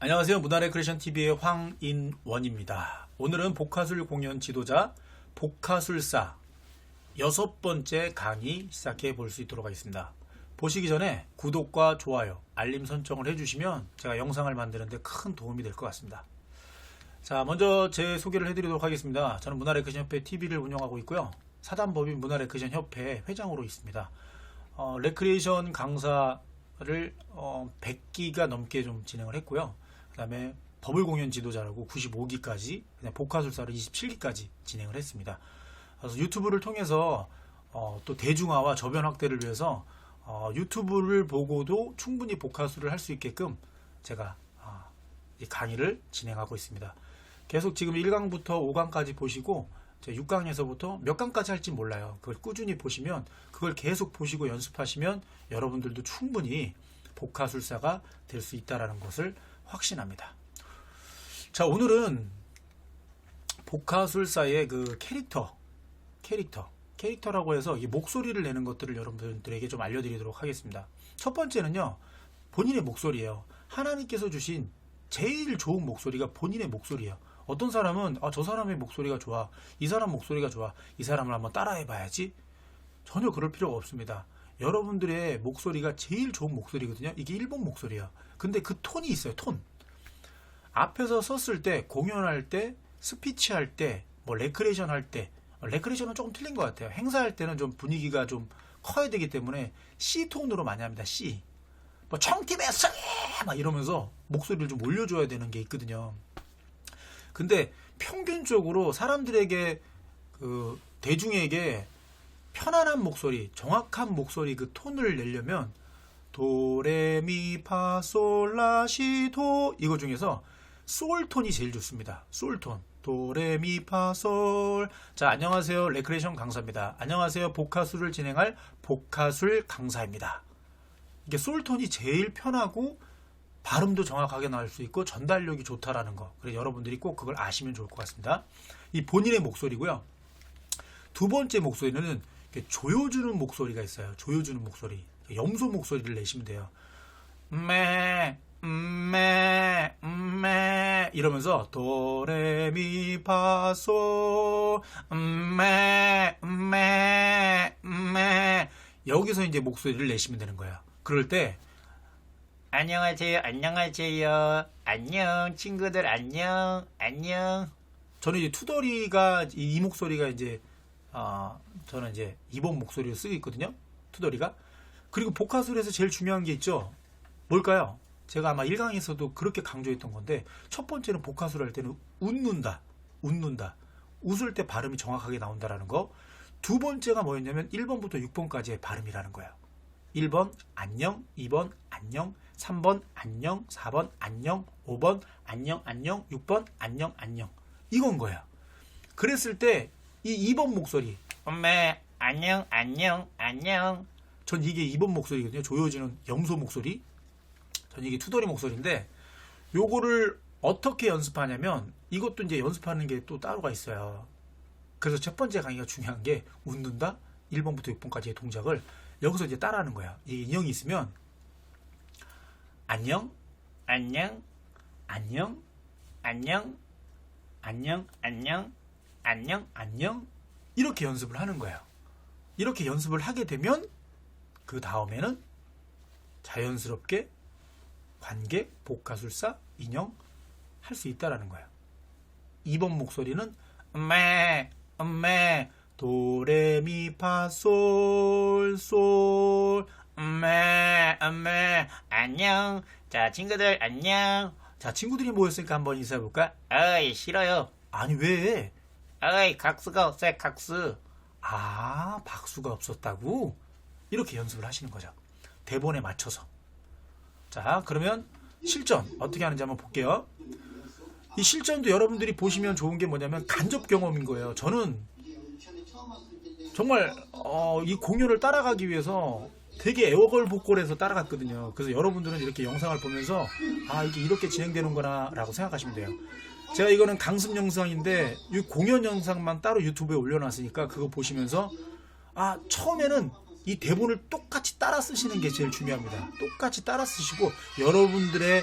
안녕하세요. 문화레 크리션 TV의 황인원입니다. 오늘은 복화술 공연 지도자 복화술사 여섯 번째 강의 시작해 볼 수 있도록 하겠습니다. 보시기 전에 구독과 좋아요, 알림 설정을 해주시면 제가 영상을 만드는데 큰 도움이 될 것 같습니다. 자, 먼저 제 소개를 해드리도록 하겠습니다. 저는 문화레크션 협회 TV를 운영하고 있고요. 사단법인 문화레크션 협회 회장으로 있습니다. 어, 레크리에이션 강사를 어, 100기가 넘게 좀 진행을 했고요. 그다음에 버블 공연 지도자라고 95기까지, 그냥 복화술사를 27기까지 진행을 했습니다. 그래서 유튜브를 통해서 어, 또 대중화와 저변 확대를 위해서 어, 유튜브를 보고도 충분히 복화술을 할 수 있게끔 제가 아, 이 강의를 진행하고 있습니다. 계속 지금 1강부터 5강까지 보시고 6강에서부터 몇 강까지 할지 몰라요. 그걸 꾸준히 보시면 그걸 계속 보시고 연습하시면 여러분들도 충분히 복화술사가 될 수 있다라는 것을 확신합니다. 자, 오늘은 복화술사의 그 캐릭터, 캐릭터, 캐릭터라고 해서 이 목소리를 내는 것들을 여러분들에게 좀 알려드리도록 하겠습니다. 첫 번째는요, 본인의 목소리예요. 하나님께서 주신 제일 좋은 목소리가 본인의 목소리예요. 어떤 사람은 아, 저 사람의 목소리가 좋아, 이 사람 목소리가 좋아, 이 사람을 한번 따라해봐야지. 전혀 그럴 필요가 없습니다. 여러분들의 목소리가 제일 좋은 목소리거든요. 이게 일본 목소리야. 근데 그 톤이 있어요. 톤. 앞에서 썼을 때, 공연할 때, 스피치 할 때, 뭐 레크레이션 할 때, 레크레이션은 조금 틀린 것 같아요. 행사할 때는 좀 분위기가 좀 커야 되기 때문에 C 톤으로 많이 합니다. C. 뭐 청팀의 승리 막 이러면서 목소리를 좀 올려줘야 되는 게 있거든요. 근데 평균적으로 사람들에게 그 대중에게 편안한 목소리, 정확한 목소리 그 톤을 내려면 도레미파솔라시도 이거 중에서 솔 톤이 제일 좋습니다. 솔 톤. 도레미파솔. 자, 안녕하세요. 레크레이션 강사입니다. 안녕하세요. 복화술을 진행할 복화술 강사입니다. 이게 솔 톤이 제일 편하고 발음도 정확하게 나올 수 있고 전달력이 좋다라는 거. 그래서 여러분들이 꼭 그걸 아시면 좋을 것 같습니다. 이 본인의 목소리고요. 두 번째 목소리는 조여주는 목소리가 있어요. 조여주는 목소리. 염소 목소리를 내시면 돼요. 매, 매, 매 이러면서 도레미파솔 매, 매, 매 여기서 이제 목소리를 내시면 되는 거예요. 그럴 때 안녕하세요, 안녕하세요, 안녕, 친구들 안녕, 안녕. 저는 이제 투덜이가 이, 이 목소리가 이제 아 저는 이제 이번 목소리를 쓰고 있거든요. 투덜이가 그리고 복화술에서 제일 중요한 게 있죠. 뭘까요? 제가 아마 1강에서도 그렇게 강조했던 건데 첫 번째는 복화술 할 때는 웃는다, 웃는다, 웃을 때 발음이 정확하게 나온다라는 거. 두 번째가 뭐였냐면 1번부터 6번까지의 발음이라는 거예요. 1번 안녕, 2번 안녕, 3번 안녕, 4번 안녕, 5번 안녕 안녕, 6번 안녕 안녕. 이건 거예요. 그랬을 때 이 2번 목소리, 엄마, 안녕, 안녕, 안녕. 전 이게 2번 목소리거든요. 조여지는 염소 목소리. 전 이게 투덜이 목소리인데 요거를 어떻게 연습하냐면 이것도 이제 연습하는 게 또 따로가 있어요. 그래서 첫 번째 강의가 중요한 게 웃는다 1번부터 6번까지의 동작을 여기서 이제 따라하는 거야. 이 인형이 있으면 안녕, 안녕, 안녕, 안녕, 안녕, 안녕, 안녕. 안녕 이렇게 연습을 하는 거예요. 이렇게 연습을 하게 되면 그 다음에는 자연스럽게 관객, 복가술사, 인형 할 수 있다라는 거예요. 2번 목소리는 엄마, 엄마, 도레미파솔솔 엄마, 엄마, 안녕. 자, 친구들 안녕. 자 친구들이 모였으니까 한번 인사해 볼까? 어이, 싫어요. 아니 왜? 어이, 각수가 없어요, 각수. 아 박수가 없었다고 이렇게 연습을 하시는 거죠. 대본에 맞춰서. 자 그러면 실전 어떻게 하는지 한번 볼게요. 이 실전도 여러분들이 보시면 좋은 게 뭐냐면 간접 경험인 거예요. 저는 정말 어, 이 공연을 따라가기 위해서 되게 애월복골해서 따라갔거든요. 그래서 여러분들은 이렇게 영상을 보면서 아 이게 이렇게 진행되는구나 라고 생각하시면 돼요. 제가 이거는 강습 영상인데 이 공연 영상만 따로 유튜브에 올려놨으니까 그거 보시면서 아 처음에는 이 대본을 똑같이 따라 쓰시는 게 제일 중요합니다. 똑같이 따라 쓰시고 여러분들의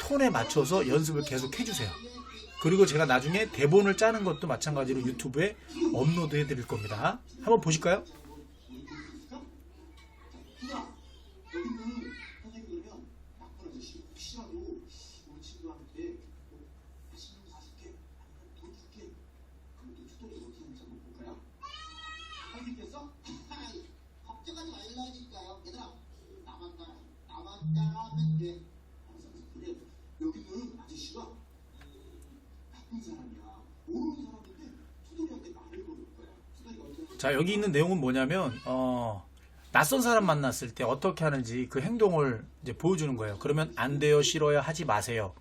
톤에 맞춰서 연습을 계속 해주세요. 그리고 제가 나중에 대본을 짜는 것도 마찬가지로 유튜브에 업로드 해드릴 겁니다. 한번 보실까요? 걱정하지 말라니까요. 얘들아, 나만 따라, 나만 따라 알았어, 알았어. 근데 여기는 아저씨가 나쁜 사람이야. 모르는 사람인데 수돌이한테 말을 걸을 거야. 자 여기 있는 내용은 뭐냐면 어, 낯선 사람 만났을 때 어떻게 하는지 그 행동을 이제 보여주는 거예요. 그러면 안 돼요, 싫어요, 하지 마세요.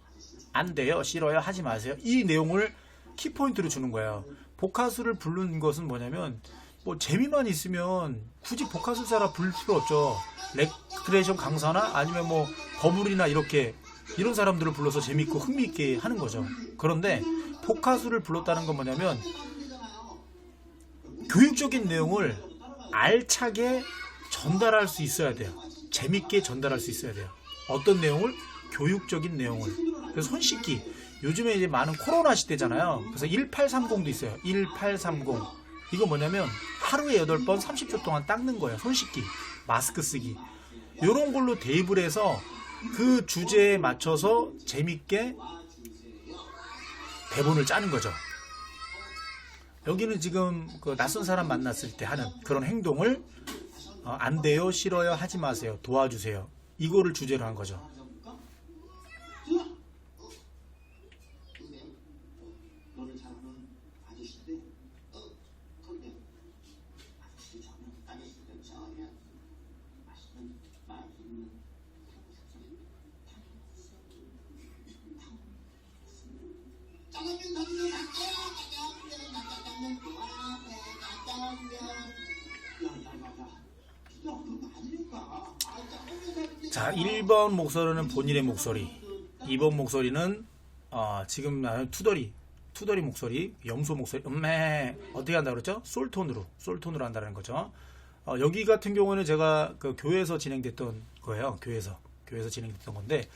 안 돼요, 싫어요, 하지 마세요. 이 내용을 키포인트로 주는 거예요. 복화술을 부른 것은 뭐냐면 뭐 재미만 있으면 굳이 복화술사라 부를 필요 없죠. 레크레이션 강사나 아니면 뭐 버블이나 이렇게 이런 사람들을 불러서 재밌고 흥미있게 하는 거죠. 그런데 복화술을 불렀다는 건 뭐냐면 교육적인 내용을 알차게 전달할 수 있어야 돼요. 재밌게 전달할 수 있어야 돼요. 어떤 내용을? 교육적인 내용을. 그래서 손 씻기. 요즘에 이제 많은 코로나 시대잖아요. 그래서 1830도 있어요. 1830. 이거 뭐냐면 하루에 8번 30초 동안 닦는 거예요. 손 씻기. 마스크 쓰기. 요런 걸로 대입을 해서 그 주제에 맞춰서 재밌게 대본을 짜는 거죠. 여기는 지금 그 낯선 사람 만났을 때 하는 그런 행동을 어, 안 돼요, 싫어요, 하지 마세요, 도와주세요. 이거를 주제로 한 거죠. 자, 1번 목소리는 본인의 목소리. 2번 목소리는 어, 지금 나는 투덜이. 투덜이 목소리, 염소 목소리. 음메. 어떻게 한다 그랬죠? 솔톤으로. 솔톤으로 한다는 거죠. 어, 여기 같은 경우는 제가 그 교회에서 진행됐던 거예요. 교회에서. 교회에서 진행됐던 건데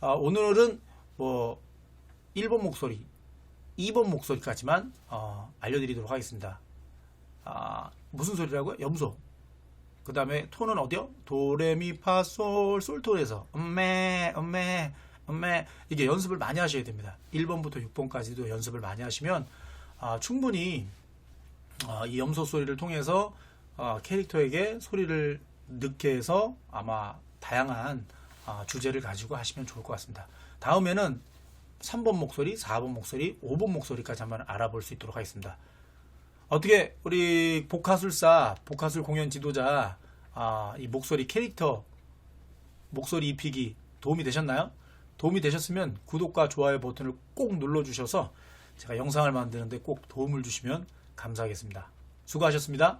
어, 오늘은 뭐 1번 목소리, 2번 목소리까지만 어, 알려드리도록 하겠습니다. 아, 무슨 소리라고요? 염소. 그 다음에 톤은 어디요? 도레미파솔 솔톤에서 음메 음메 음메 이게 연습을 많이 하셔야 됩니다. 1번부터 6번까지도 연습을 많이 하시면 아, 충분히 아, 이 염소 소리를 통해서 아, 캐릭터에게 소리를 넣게 해서 아마 다양한 아, 주제를 가지고 하시면 좋을 것 같습니다. 다음에는 3번 목소리, 4번 목소리, 5번 목소리까지 한번 알아볼 수 있도록 하겠습니다. 어떻게 우리 복화술사, 복화술 공연 지도자 아, 이 목소리 캐릭터 목소리 입히기 도움이 되셨나요? 도움이 되셨으면 구독과 좋아요 버튼을 꼭 눌러주셔서 제가 영상을 만드는데 꼭 도움을 주시면 감사하겠습니다. 수고하셨습니다.